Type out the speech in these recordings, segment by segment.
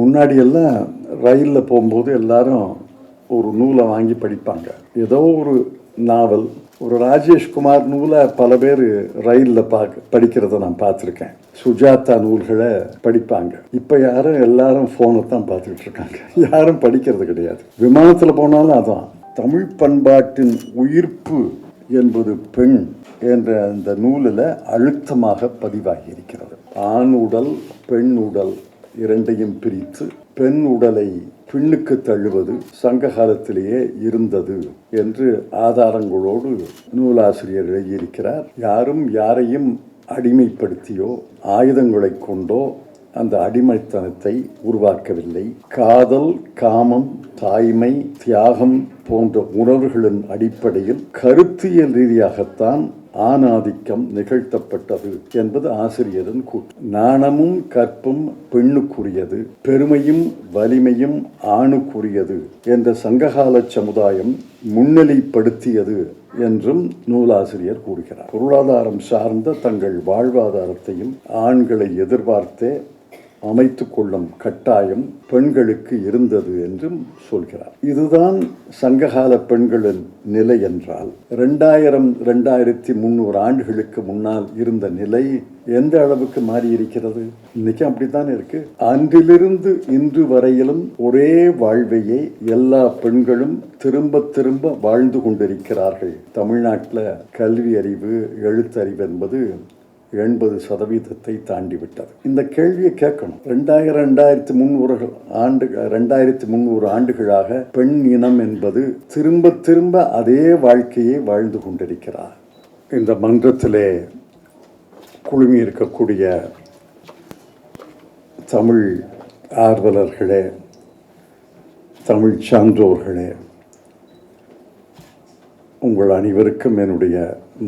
முன்னாடியெல்லாம் ரயிலில் போகும்போது எல்லாரும் ஒரு நூலை வாங்கி படிப்பாங்க. ஏதோ ஒரு நாவல். ஒரு ராஜேஷ்குமார் நூலை பல பேர் ரயிலில் பார்க்க படிக்கிறத நான் பார்த்துருக்கேன். சுஜாதா நூல்களை படிப்பாங்க. இப்போ யாரும் எல்லாரும் ஃபோனை தான் பார்த்துக்கிட்டு இருக்காங்க. யாரும் படிக்கிறது கிடையாது. விமானத்தில் போனாலும் அதான். தமிழ் பண்பாட்டின் உயிர்ப்பு என்பது பெண் என்ற அந்த நூலில் அழுத்தமாக பதிவாகி இருக்கிறது. ஆண் உடல் பெண் உடல் இரண்டையும் பிரித்து பெண் உடலை பின்னுக்கு தள்ளுவது சங்க காலத்திலேயே இருந்தது என்று ஆதாரங்களோடு நூலாசிரியர் எழுதியிருக்கிறார். யாரும் யாரையும் அடிமைப்படுத்தியோ ஆயுதங்களை கொண்டோ அந்த அடிமைத்தனத்தை உருவாக்கவில்லை. காதல் காமம் தாய்மை தியாகம் போன்ற உணர்வுகளின் அடிப்படையில் கருத்தியல் ரீதியாகத்தான் ஆணாதிக்கம் நிகழ்த்தப்பட்டது என்பது ஆசிரியரின் கூற்று. நாணமும் கற்பும் பெண்ணுக்குரியது பெருமையும் வலிமையும் ஆணுக்குரியது என்ற சங்ககால சமுதாயம் முன்னிலைப்படுத்தியது என்றும் நூலாசிரியர் கூறுகிறார். பொருளாதாரம் சார்ந்த தங்கள் வாழ்வாதாரத்தையும் ஆண்களை எதிர்பார்த்தே அமைத்து கொள்ளும் கட்டாயம் பெண்களுக்கு இருந்தது என்றும் சொல்கிறார். இதுதான் சங்ககால பெண்களின் நிலை என்றால் ரெண்டாயிரம் ரெண்டாயிரத்தி முந்நூறு ஆண்டுகளுக்கு முன்னால் இருந்த நிலை எந்த அளவுக்கு மாறி இருக்கிறது இன்னைக்கு அப்படித்தான் இருக்கு? அன்றிலிருந்து இன்று வரையிலும் ஒரே வாழ்வையே எல்லா பெண்களும் திரும்ப திரும்ப வாழ்ந்து கொண்டிருக்கிறார்கள். தமிழ்நாட்டில் கல்வி அறிவு எழுத்தறிவு என்பது எண்பது சதவீதத்தை தாண்டி விட்டது இந்த கேள்வியை கேட்கணும். ரெண்டாயிரம் ரெண்டாயிரத்தி முந்நூறு ஆண்டு ரெண்டாயிரத்தி முந்நூறு ஆண்டுகளாக பெண் இனம் என்பது திரும்ப திரும்ப அதே வாழ்க்கையை வாழ்ந்து கொண்டிருக்கிறார். இந்த மன்றத்திலே குழுமி இருக்கக்கூடிய தமிழ் ஆர்வலர்களே தமிழ் சான்றோர்களே உங்கள் அனைவருக்கும் என்னுடைய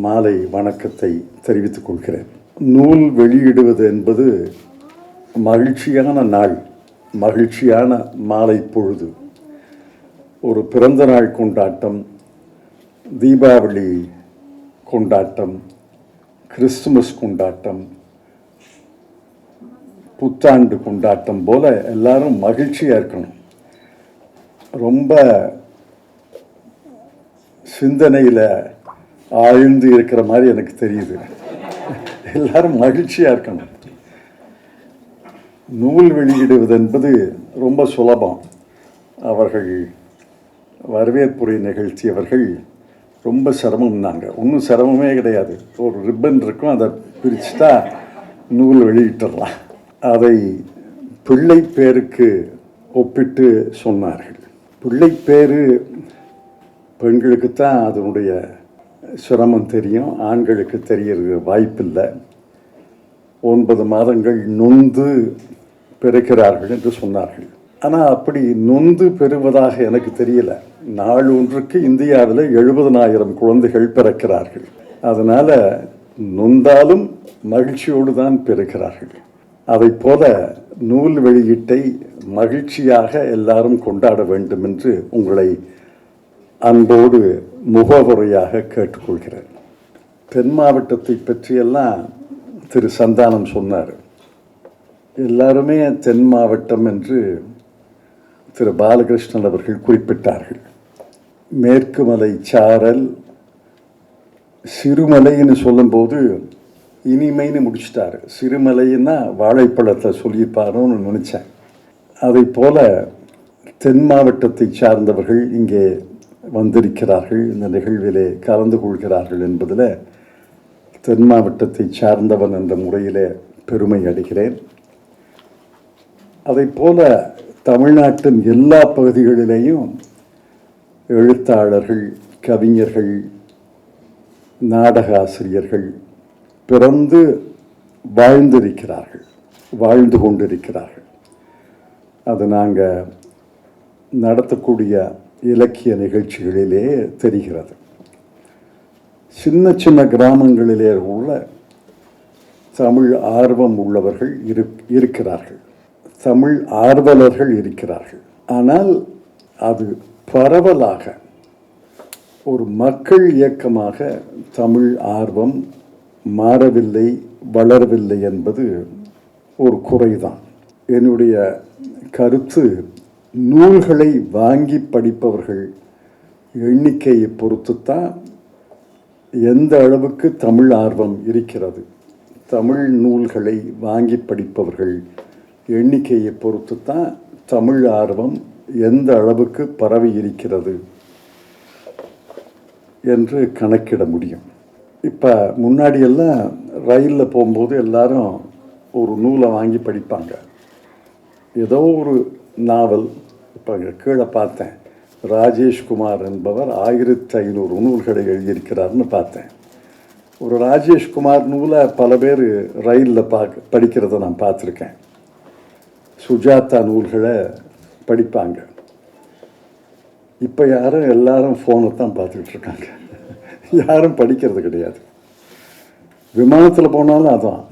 மாலை வணக்கத்தை தெரிவித்துக் கொள்கிறேன். நூல் வெளியிடுவது என்பது மகிழ்ச்சியான நாள் மகிழ்ச்சியான மாலை பொழுது. ஒரு பிறந்த நாள் கொண்டாட்டம் தீபாவளி கொண்டாட்டம் கிறிஸ்துமஸ் கொண்டாட்டம் புத்தாண்டு கொண்டாட்டம் போல எல்லாரும் மகிழ்ச்சியாக இருக்கணும். ரொம்ப சிந்தனையில் ஆழ்ந்து இருக்கிற மாதிரி எனக்கு தெரியுது. எல்லாரும் மகிழ்ச்சியாக இருக்கணும். நூல் வெளியிடுவது என்பது ரொம்ப சுலபம். அவர்கள் வரவேற்புரை நிகழ்த்தியவர்கள் ரொம்ப சிரமம்னாங்க ஒன்றும் சிரமமே கிடையாது. ஒரு ரிப்பன் இருக்கும் அதை பிரிச்சுட்டா நூல் வெளியிட்டுடலாம். அதை பிள்ளை பேருக்கு ஒப்பிட்டு சொன்னார்கள். பிள்ளை பேரு பெண்களுக்கு தான் அதனுடைய சிரமம் தெரியும் ஆண்களுக்கு தெரியறது வாய்ப்பில்லை. ஒன்பது மாதங்கள் நொந்து பெறுகிறார்கள் என்று சொன்னார்கள். ஆனால் அப்படி நொந்து பெறுவதாக எனக்கு தெரியல. நாள் ஒன்றுக்கு இந்தியாவில் எழுபதனாயிரம் குழந்தைகள் பிறக்கிறார்கள். அதனால் நொந்தாலும் மகிழ்ச்சியோடு தான் பெறுகிறார்கள். அதைப் போல நூல் வெளியீட்டை மகிழ்ச்சியாக எல்லாரும் கொண்டாட வேண்டும் என்று உங்களை அன்போடு முகவுரையாக கேட்டுக்கொள்கிறேன். தென் மாவட்டத்தை பற்றியெல்லாம் திரு சந்தானம் சொன்னார். எல்லாருமே தென் மாவட்டம் என்று திரு பாலகிருஷ்ணன் அவர்கள் குறிப்பிட்டார்கள். மேற்கு மலை சாரல் சிறுமலைன்னு சொல்லும்போது இனிமைன்னு முடிச்சிட்டாரு. சிறுமலைன்னா வாழைப்பழத்தை சொல்லியிருப்பாரோன்னு நினச்சேன். அதை போல் தென் மாவட்டத்தை சார்ந்தவர்கள் இங்கே வந்திருக்கிறார்கள் இந்த நிகழ்விலே கலந்து கொள்கிறார்கள் என்பதில் தென் மாவட்டத்தை சார்ந்தவன் என்ற முறையிலே பெருமை அடைகிறேன். அதை போல தமிழ்நாட்டின் எல்லா பகுதிகளிலேயும் எழுத்தாளர்கள் கவிஞர்கள் நாடக ஆசிரியர்கள் பிறந்து வாழ்ந்திருக்கிறார்கள் வாழ்ந்து கொண்டிருக்கிறார்கள். அது நாங்கள் நடத்தக்கூடிய இலக்கிய நிகழ்ச்சிகளிலே தெரிகிறது. சின்ன சின்ன கிராமங்களிலே உள்ள தமிழ் ஆர்வம் உள்ளவர்கள் இரு இருக்கிறார்கள். தமிழ் ஆர்வலர்கள் இருக்கிறார்கள். ஆனால் அது பரவலாக ஒரு மக்கள் இயக்கமாக தமிழ் ஆர்வம் மாறவில்லை வளரவில்லை என்பது ஒரு குறைதான். என்னுடைய கருத்து நூல்களை வாங்கி படிப்பவர்கள் எண்ணிக்கையை பொறுத்து தான் எந்த அளவுக்கு தமிழ் ஆர்வம் இருக்கிறது. தமிழ் நூல்களை வாங்கி படிப்பவர்கள் எண்ணிக்கையை பொறுத்து தான் தமிழ் ஆர்வம் எந்த அளவுக்கு பரவி இருக்கிறது என்று கணக்கிட முடியும். இப்போ முன்னாடியெல்லாம் ரயிலில் போகும்போது எல்லாரும் ஒரு நூலை வாங்கி படிப்பாங்க. ஏதோ ஒரு நாவல் இப்போ கீழே பார்த்தேன். ராஜேஷ்குமார் என்பவர் ஆயிரத்தி ஐநூறு நூல்களை எழுதியிருக்கிறார்னு பார்த்தேன். ஒரு ராஜேஷ்குமார் நூலை பல பேர் ரயிலில் பார்க்க படிக்கிறத நான் பார்த்துருக்கேன். சுஜாதா நூல்களை படிப்பாங்க. இப்போ யாரும் எல்லாரும் ஃபோனை தான் பார்த்துக்கிட்டு இருக்காங்க. யாரும் படிக்கிறது கிடையாது. விமானத்தில் போனாலும் அதான்.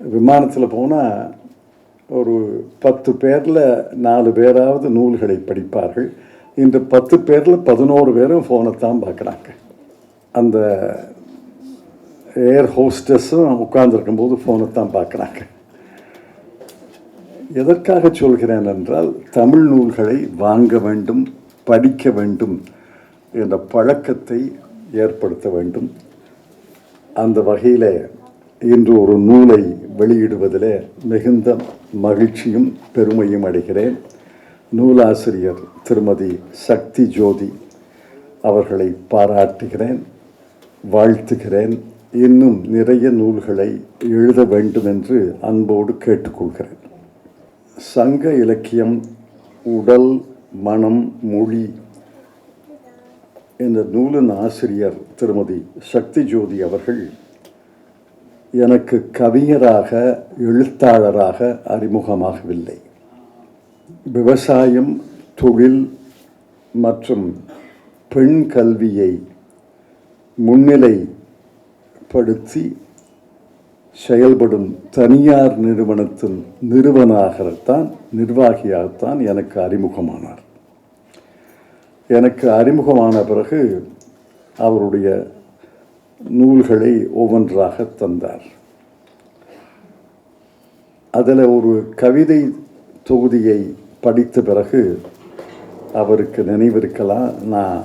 விமானத்தில் போனால் ஒரு பத்து பேரில் நாலு பேராவது நூல்களை படிப்பார்கள். இன்று பத்து பேரில் பதினோரு பேரும் ஃபோனை தான் பார்க்குறாங்க. அந்த ஏர் ஹோஸ்டஸும் உட்கார்ந்துருக்கும்போது ஃபோனை தான் பார்க்குறாங்க. எதற்காக சொல்கிறேன் என்றால் தமிழ் நூல்களை வாங்க வேண்டும் படிக்க வேண்டும் என்ற பழக்கத்தை ஏற்படுத்த வேண்டும். அந்த வகையில் இன்று ஒரு நூலை வெளியிடுவதில் மிகுந்த மகிழ்ச்சியும் பெருமையும் அடைகிறேன். நூலாசிரியர் திருமதி சக்தி ஜோதி அவர்களை பாராட்டுகிறேன் வாழ்த்துகிறேன். இன்னும் நிறைய நூல்களை எழுத வேண்டும் என்று அன்போடு கேட்டுக்கொள்கிறேன். சங்க இலக்கியம் உடல் மனம் மொழி என்ற நூலின் ஆசிரியர் திருமதி சக்தி ஜோதி அவர்கள் எனக்கு கவிஞராக எழுத்தாளராக அறிமுகமாகவில்லை. விவசாயம் தொழில் மற்றும் பெண் கல்வியை முன்னிலைப்படுத்தி செயல்படும் தனியார் நிறுவனத்தின் நிறுவனாகத்தான் நிர்வாகியாகத்தான் எனக்கு அறிமுகமானார். எனக்கு அறிமுகமான பிறகு அவருடைய நூல்களை ஒவ்வொன்றாக தந்தார். அதில் ஒரு கவிதை தொகுதியை படித்த பிறகு அவருக்கு நினைவிருக்கலாம் நான்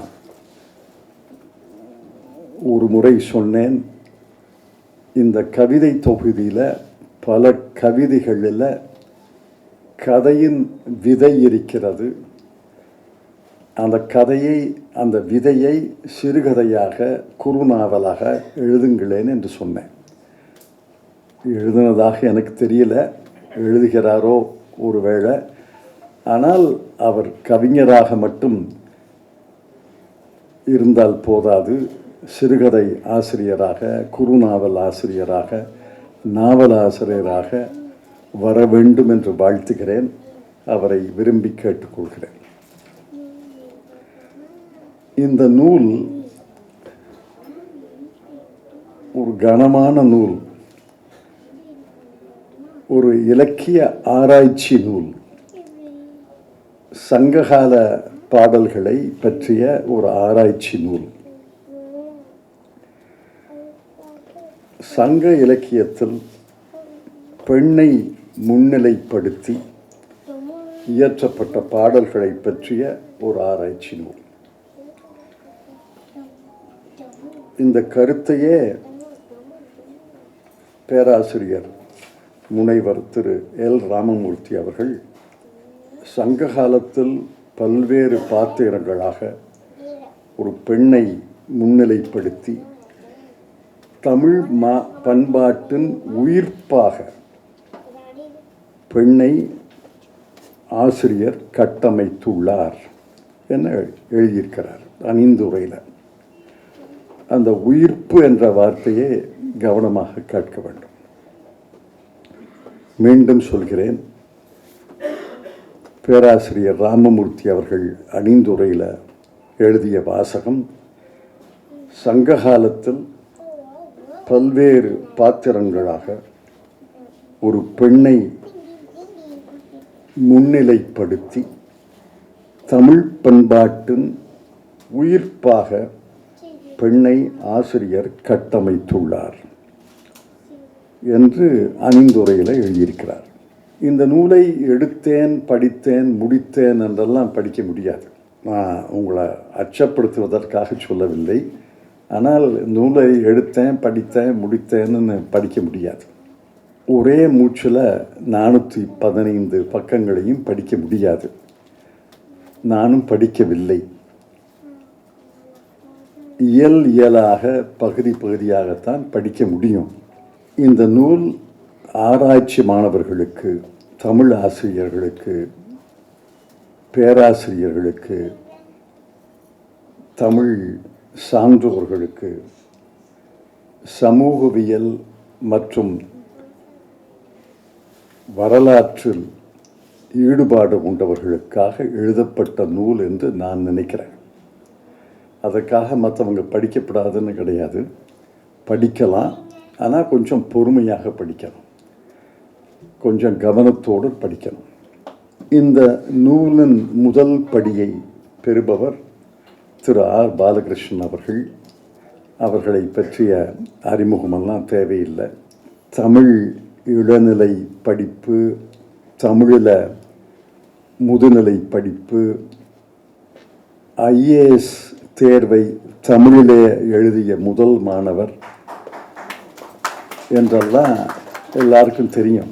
ஒரு முறை சொன்னேன் இந்த கவிதை தொகுதியில் பல கவிதைகளில் கதையின் விதை இருக்கிறது. அந்த கதையை அந்த விதையை சிறுகதையாக குறுநாவலாக எழுதுங்களேன் என்று சொன்னேன். எழுதினதாக எனக்கு தெரியல எழுதுகிறாரோ ஒருவேளை. ஆனால் அவர் கவிஞராக மட்டும் இருந்தால் போதாது. சிறுகதை ஆசிரியராக குறுநாவல் ஆசிரியராக நாவல் ஆசிரியராக வர வேண்டும் என்று வாழ்த்துகிறேன். அவரை விரும்பி கேட்டுக்கொள்கிறேன். இந்த நூல் ஒரு கனமான நூல். ஒரு இலக்கிய ஆராய்ச்சி நூல். சங்ககால பாடல்களை பற்றிய ஒரு ஆராய்ச்சி நூல். சங்க இலக்கியத்தில் பெண்ணை முன்னிலைப்படுத்தி இயற்றப்பட்ட பாடல்களை பற்றிய ஒரு ஆராய்ச்சி நூல். இந்த கருத்தையே பேராசிரியர் முனைவர் திரு. எல். ராமமூர்த்தி அவர்கள் சங்க காலத்தில் பல்வேறு பாத்திரங்களாக ஒரு பெண்ணை முன்னிலைப்படுத்தி தமிழ் மா பண்பாட்டின் உயிர்ப்பாக பெண்ணை ஆசிரியர் கட்டமைத்துள்ளார் என எழுதியிருக்கிறார் அணிந்துரையில். அந்த உயிர்ப்பு என்ற வார்த்தையை கவனமாக கேட்க வேண்டும். மீண்டும் சொல்கிறேன் பேராசிரியர் ராமமூர்த்தி அவர்கள் அணிந்துரையில் எழுதிய வாசகம் சங்க காலத்தில் பல்வேறு பாத்திரங்களாக ஒரு பெண்ணை முன்னிலைப்படுத்தி தமிழ் பண்பாட்டின் உயிர்ப்பாக பெண்ணை ஆசிரியர் கட்டமைத்துள்ளார் என்று அணிந்துரையில் எழுதியிருக்கிறார். இந்த நூலை எடுத்தேன் படித்தேன் முடித்தேன் என்றெல்லாம் படிக்க முடியாது. நான் உங்களை அச்சப்படுத்துவதற்காக சொல்லவில்லை. ஆனால் நூலை எடுத்தேன் படித்தேன் முடித்தேன்னு படிக்க முடியாது. ஒரே மூச்சில் நானூற்றி பதினைந்து பக்கங்களையும் படிக்க முடியாது. நானும் படிக்கவில்லை. இயல் இயலாக பகுதி பகுதியாகத்தான் படிக்க முடியும். இந்த நூல் ஆராய்ச்சி மாணவர்களுக்கு தமிழ் ஆசிரியர்களுக்கு பேராசிரியர்களுக்கு தமிழ் சான்றோர்களுக்கு சமூகவியல் மற்றும் வரலாற்றில் ஈடுபாடு கொண்டவர்களுக்காக எழுதப்பட்ட நூல் என்று நான் நினைக்கிறேன். அதற்காக மற்றவங்க படிக்கப்படாதுன்னு கிடையாது. படிக்கலாம் ஆனால் கொஞ்சம் பொறுமையாக படிக்கணும். கொஞ்சம் கவனத்தோடு படிக்கணும். இந்த நூலின் முதல் படியை பெறுபவர் திரு ஆர். பாலகிருஷ்ணன் அவர்கள். அவர்களை பற்றிய அறிமுகமெல்லாம் தேவையில்லை. தமிழ் இளநிலை படிப்பு தமிழில் முதுநிலை படிப்பு ஐஏஎஸ் தேர்வை தமிழிலே எழுதிய முதல் மாணவர் என்றெல்லாம் எல்லாருக்கும் தெரியும்.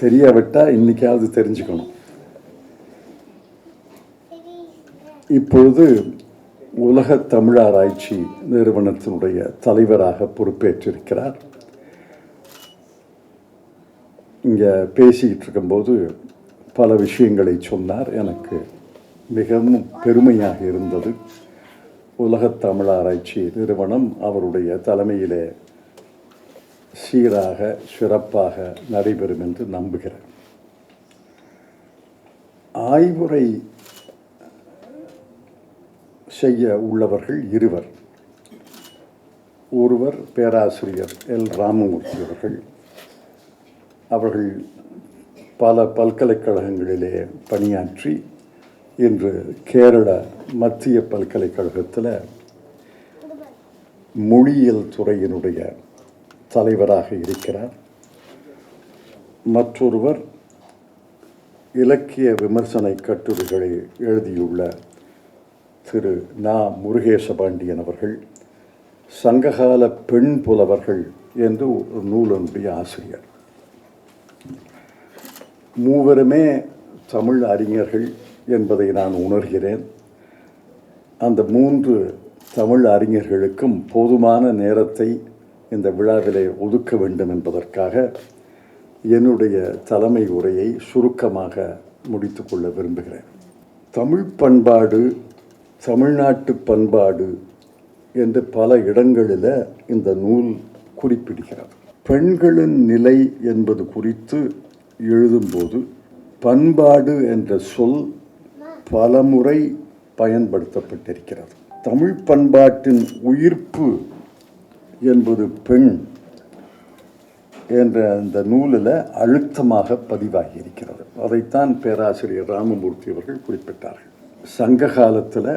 தெரியாவிட்டால் இன்னைக்காவது தெரிஞ்சுக்கணும். இப்பொழுது உலக தமிழாராய்ச்சி நிறுவனத்தினுடைய தலைவராக பொறுப்பேற்றிருக்கிறார். இங்கே பேசிக்கிட்டு இருக்கும்போது பல விஷயங்களை சொன்னார். எனக்கு மிகவும் பெருமையாக இருந்தது. உலகத் தமிழாராய்ச்சி நிறுவனம் அவருடைய தலைமையிலே சீராக சிறப்பாக நடைபெறும் என்று நம்புகிறேன். ஆய்வுரை செய்ய உள்ளவர்கள் இருவர். ஒருவர் பேராசிரியர் எல். ராமமூர்த்தி அவர்கள். அவர்கள் பல பல்கலைக்கழகங்களிலே பணியாற்றி இன்று கேரள மத்திய பல்கலைக்கழகத்தில் மொழியியல் துறையினுடைய தலைவராக இருக்கிறார். மற்றொருவர் இலக்கிய விமர்சன கட்டுரைகளை எழுதியுள்ள திரு நா. முருகேசபாண்டியன் அவர்கள் சங்ககால பெண் புலவர்கள் என்று ஒரு நூலனுடைய ஆசிரியர். மூவருமே தமிழ் அறிஞர்கள். என்பதை நான் உணர்கிறேன். அந்த மூன்று தமிழ் அறிஞர்களுக்கும் போதுமான நேரத்தை இந்த விழாவிலே ஒதுக்க வேண்டும் என்பதற்காக என்னுடைய தலைமை உரையை சுருக்கமாக முடித்துக்கொள்ள விரும்புகிறேன். தமிழ் பண்பாடு தமிழ்நாட்டு பண்பாடு என்று பல இடங்களில் இந்த நூல் குறிப்பிடுகிறது. பெண்களின் நிலை என்பது குறித்து எழுதும்போது பண்பாடு என்ற சொல் பலமுறை பயன்படுத்தப்பட்டிருக்கிறது. தமிழ் பண்பாட்டின் உயிர்ப்பு என்பது பெண் என்ற அந்த நூலில் அழுத்தமாக பதிவாகி இருக்கிறது அதைத்தான் பேராசிரியர் ராமமூர்த்தி அவர்கள் குறிப்பிட்டார்கள். சங்க காலத்தில்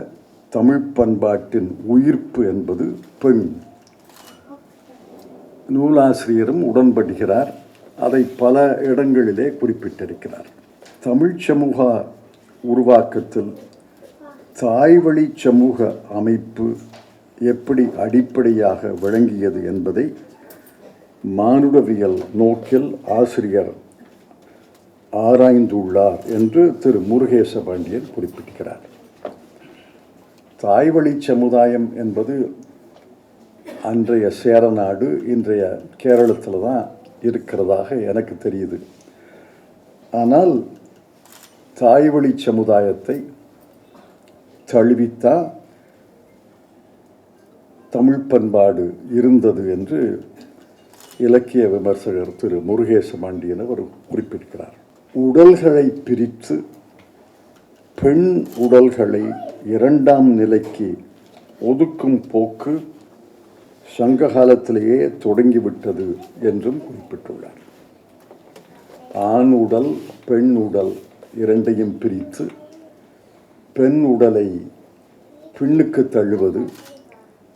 தமிழ் பண்பாட்டின் உயிர்ப்பு என்பது பெண். நூலாசிரியரும் உடன்படுகிறார். அதை பல இடங்களிலே குறிப்பிட்டிருக்கிறார். தமிழ் சமூக உருவாக்கத்தில் தாய்வழி சமூக அமைப்பு எப்படி அடிப்படையாக விளங்கியது என்பதை மானுடவியல் நோக்கில் ஆசிரியர் ஆராய்ந்துள்ளார் என்று திரு முருகேச பாண்டியன் குறிப்பிட்டிருக்கிறார். தாய்வழி சமுதாயம் என்பது அன்றைய சேரநாடு இன்றைய கேரளத்தில் தான் இருக்கிறதாக எனக்கு தெரியுது. ஆனால் தாய்வழி சமுதாயத்தை தழுவித்தான் தமிழ் பண்பாடு இருந்தது என்று இலக்கிய விமர்சகர் திரு முருகேச மாண்டியன் அவர் குறிப்பிட்டிருக்கிறார் உடல்களை பிரித்து பெண் உடல்களை இரண்டாம் நிலைக்கு ஒதுக்கும் போக்கு சங்க காலத்திலேயே தொடங்கிவிட்டது என்றும் குறிப்பிட்டுள்ளார். ஆண் உடல் பெண் உடல் இரண்டையும் பிரித்து பெண் உடலை பின்னுக்கு தள்ளுவது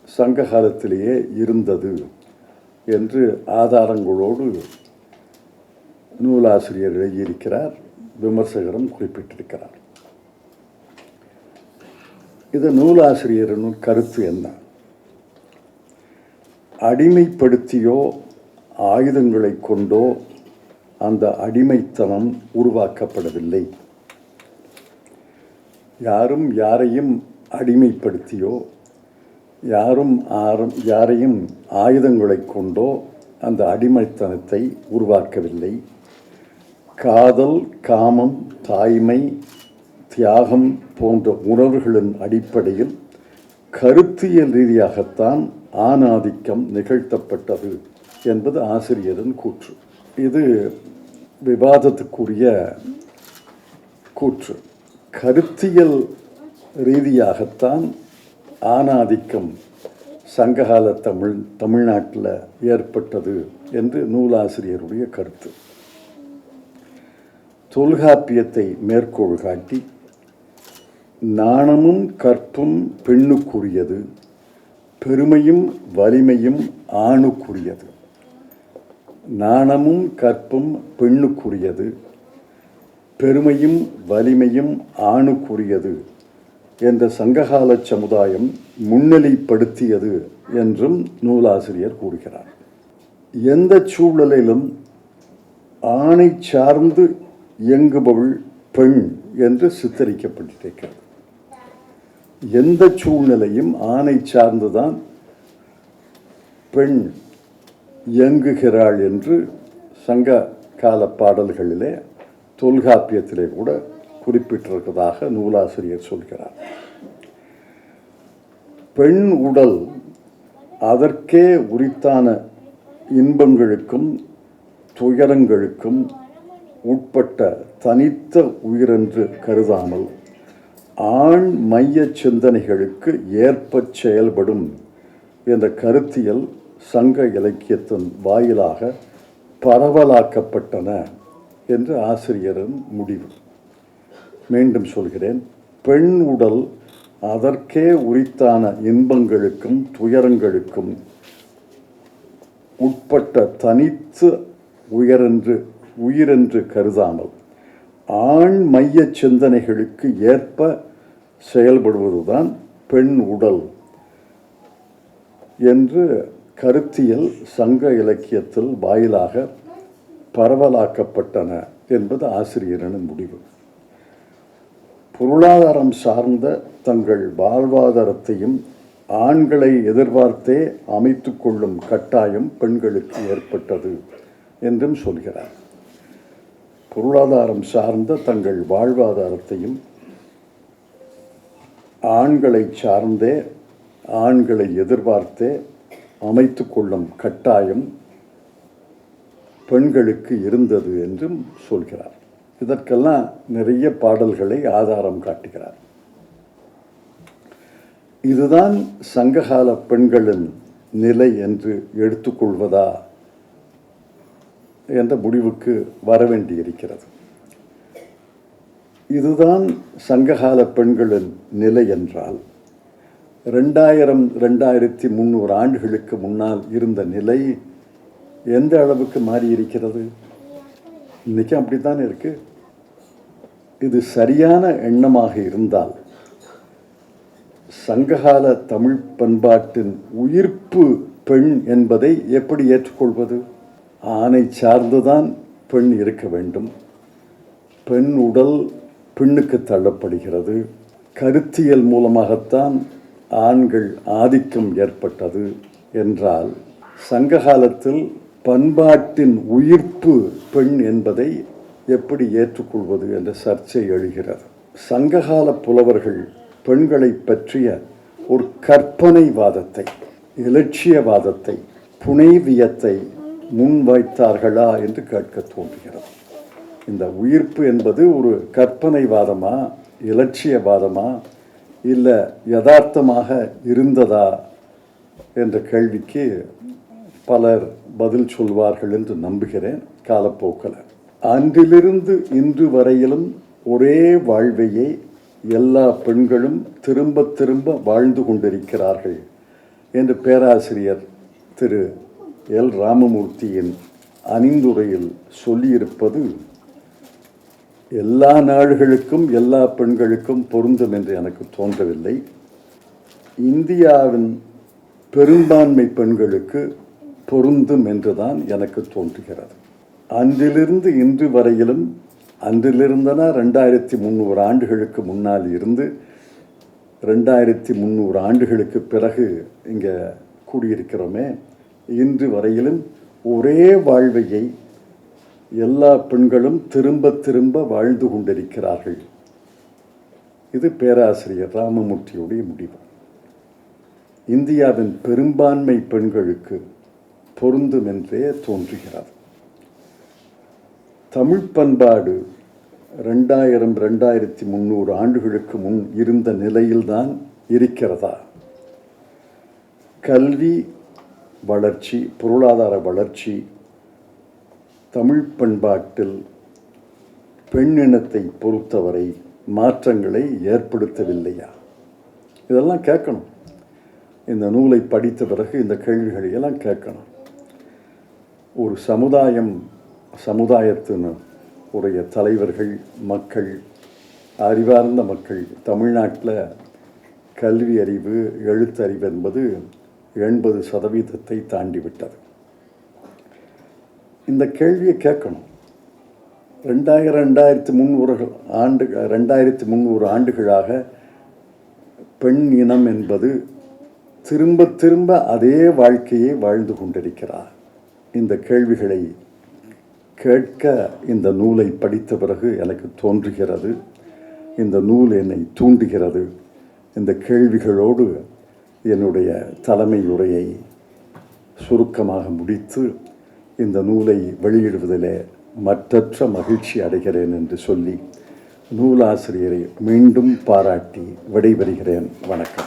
சங்க காலத்திலேயே இருந்தது என்று ஆதாரங்களோடு நூலாசிரியர் எழுதியிருக்கிறார் விமர்சகரும் குறிப்பிட்டிருக்கிறார். இது நூலாசிரியரின் கருத்து என்ன? அடிமைப்படுத்தியோ ஆயுதங்களை கொண்டோ அந்த அடிமைத்தனம் உருவாக்கப்படவில்லை. யாரும் யாரையும் அடிமைப்படுத்தியோ யாரும் ஆரம் யாரையும் ஆயுதங்களை கொண்டோ அந்த அடிமைத்தனத்தை உருவாக்கவில்லை. காதல் காமம் தாய்மை தியாகம் போன்ற உணர்வுகளின் அடிப்படையில் கருத்தியல் ரீதியாகத்தான் ஆணாதிக்கம் நிகழ்த்தப்பட்டது என்பது ஆசிரியரின் கூற்று. இது விவாதத்துக்குரிய கூற்று. கருத்தியல் ரீதியாகத்தான் ஆணாதிக்கம் சங்ககால தமிழ் தமிழ்நாட்டில் ஏற்பட்டது என்று நூலாசிரியருடைய கருத்து. தொல்காப்பியத்தை மேற்கோள் காட்டி நாணமும் கற்பும் பெண்ணுக்குரியது பெருமையும் வலிமையும் ஆணுக்குரியது. நாணமும் கற்பும் பெண்ணுக்குரியது. பெருமையும் வலிமையும் ஆணுக்குரியது என்ற சங்ககால சமுதாயம் முன்னிலைப்படுத்தியது என்றும் நூலாசிரியர் கூறுகிறார். எந்த சூழலிலும் ஆணை சார்ந்து இயங்குபவள் பெண் என்று சித்தரிக்கப்பட்டிருக்கிறது. எந்த சூழ்நிலையும் ஆணை சார்ந்துதான் பெண் இயங்குகிறாள் என்று சங்க கால பாடல்களிலே தொல்காப்பியத்திலே கூட குறிப்பிட்டிருப்பதாக நூலாசிரியர் சொல்கிறார். பெண் உடல் அதற்கே உரித்தான இன்பங்களுக்கும் துயரங்களுக்கும் உட்பட்ட தனித்த உயிரென்று கருதாமல் ஆண் மைய சிந்தனைகளுக்கு ஏற்ப செயல்படும் என்ற கருத்தியல் சங்க இலக்கியத்தின் வாயிலாக பரவலாக்கப்பட்டன என்று ஆசிரியரின் முடிவு. மீண்டும் சொல்கிறேன் பெண் உடல் அதற்கே உரித்தான இன்பங்களுக்கும் துயரங்களுக்கும் உட்பட்ட தனித்து உயரென்று உயிரென்று கருதாமல் ஆண் மைய சிந்தனைகளுக்கு ஏற்ப செயல்படுவதுதான் பெண் உடல் என்று கருத்தியல் சங்க இலக்கியத்தில் வாயிலாக பரவலாக்கப்பட்டன என்பது ஆசிரியரின் முடிவு. பொருளாதாரம் சார்ந்த தங்கள் வாழ்வாதாரத்தையும் ஆண்களை எதிர்பார்த்தே அமைத்து கொள்ளும் கட்டாயம் பெண்களுக்கு ஏற்பட்டது என்றும் சொல்கிறார். பொருளாதாரம் சார்ந்த தங்கள் வாழ்வாதாரத்தையும் ஆண்களை சார்ந்தே ஆண்களை எதிர்பார்த்தே அமைத்து கொள்ளும் கட்டாயம் பெண்களுக்கு இருந்தது என்றும் சொல்கிறார். இதற்கெல்லாம் நிறைய பாடல்களை ஆதாரம் காட்டுகிறார். இதுதான் சங்ககால பெண்களின் நிலை என்று எடுத்துக்கொள்வதா என்ற முடிவுக்கு வர வேண்டியிருக்கிறது இதுதான் சங்ககால பெண்களின் நிலை என்றால் ரெண்டாயிரம் ரெண்டாயிரத்தி முந்நூறு ஆண்டுகளுக்கு முன்னால் இருந்த நிலை எந்த அளவுக்கு மாறி இருக்கிறது இன்றைக்கும் அப்படி தானே இருக்குது இது சரியான எண்ணமாக இருந்தால் சங்ககால தமிழ் பண்பாட்டின் உயிர்ப்பு பெண் என்பதை எப்படி ஏற்றுக்கொள்வது? ஆணை சார்ந்துதான் பெண் இருக்க வேண்டும். பெண் உடல் பெண்ணுக்கு தள்ளப்படுகிறது. கருத்தியல் மூலமாகத்தான் ஆண்கள் ஆதிக்கம் ஏற்பட்டது என்றால் சங்ககாலத்தில் பண்பாட்டின் உயிர்ப்பு பெண் என்பதை எப்படி ஏற்றுக்கொள்வது என்ற சர்ச்சை எழுகிறது. சங்ககால புலவர்கள் பெண்களை பற்றிய ஒரு கற்பனைவாதத்தை இலட்சியவாதத்தை புனைவியத்தை முன்வைத்தார்களா என்று கேட்க தோன்றுகிறது. இந்த உயிர்ப்பு என்பது ஒரு கற்பனைவாதமா இலட்சியவாதமா இல்லை யதார்த்தமாக இருந்ததா என்ற கேள்விக்கு பலர் பதில் சொல்வார்கள் என்று நம்புகிறேன் காலப்போக்கில். அன்றிலிருந்து இன்று வரையிலும் ஒரே வாழ்வையே எல்லா பெண்களும் திரும்ப திரும்ப வாழ்ந்து கொண்டிருக்கிறார்கள் என்று பேராசிரியர் திரு எல். ராமமூர்த்தியின் அணிந்துரையில் சொல்லியிருப்பது எல்லா நாடுகளுக்கும் எல்லா பெண்களுக்கும் பொருந்தும் என்று எனக்கு தோன்றவில்லை. இந்தியாவின் பெரும்பான்மை பெண்களுக்கு பொருந்தும் என்றுதான் எனக்கு தோன்றுகிறது. அன்றிலிருந்து இன்று வரையிலும் அன்றிலிருந்தனா ரெண்டாயிரத்தி முந்நூறு ஆண்டுகளுக்கு முன்னால் இருந்து ரெண்டாயிரத்தி முந்நூறு ஆண்டுகளுக்கு பிறகு இங்கே கூடியிருக்கிறோமே இன்று வரையிலும் ஒரே வாழ்வையை எல்லா பெண்களும் திரும்ப திரும்ப வாழ்ந்து கொண்டிருக்கிறார்கள். இது பேராசிரியர் ராமமூர்த்தியுடைய முடிவு. இந்தியாவின் பெரும்பான்மை பெண்களுக்கு பொருந்தும் என்றே தோன்றுகிறது. தமிழ் பண்பாடு ரெண்டாயிரம் ரெண்டாயிரத்தி முந்நூறு ஆண்டுகளுக்கு முன் இருந்த நிலையில்தான் இருக்கிறதா? கல்வி வளர்ச்சி பொருளாதார வளர்ச்சி தமிழ் பண்பாட்டில் பெண்ணினத்தை பொறுத்தவரை மாற்றங்களை ஏற்படுத்தவில்லையா? இதெல்லாம் கேட்கணும். இந்த நூலை படித்த பிறகு இந்த கேள்விகளை எல்லாம் கேட்கணும். ஒரு சமுதாயம் சமுதாயத்தின் உடைய தலைவர்கள் மக்கள் அறிவார்ந்த மக்கள் தமிழ்நாட்டில் கல்வி அறிவு எழுத்தறிவு என்பது எண்பது சதவீதத்தை தாண்டி விட்டது இந்த கேள்வியை கேட்கணும். ரெண்டாயிரம் ரெண்டாயிரத்தி முந்நூறு ஆண்டு ரெண்டாயிரத்தி முந்நூறு ஆண்டுகளாக பெண் இனம் என்பது திரும்ப திரும்ப அதே வாழ்க்கையை வாழ்ந்து கொண்டிருக்கிறார். இந்த கேள்விகளை கேட்க இந்த நூலை படித்த பிறகு எனக்கு தோன்றுகிறது. இந்த நூல் என்னை தூண்டுகிறது. இந்த கேள்விகளோடு என்னுடைய தலைமை உரையை சுருக்கமாக முடித்து இந்த நூலை வெளியிடுவதில் மற்றற்ற மகிழ்ச்சி அடைகிறேன் என்று சொல்லி நூலாசிரியரை மீண்டும் பாராட்டி விடைபெறுகிறேன். வணக்கம்.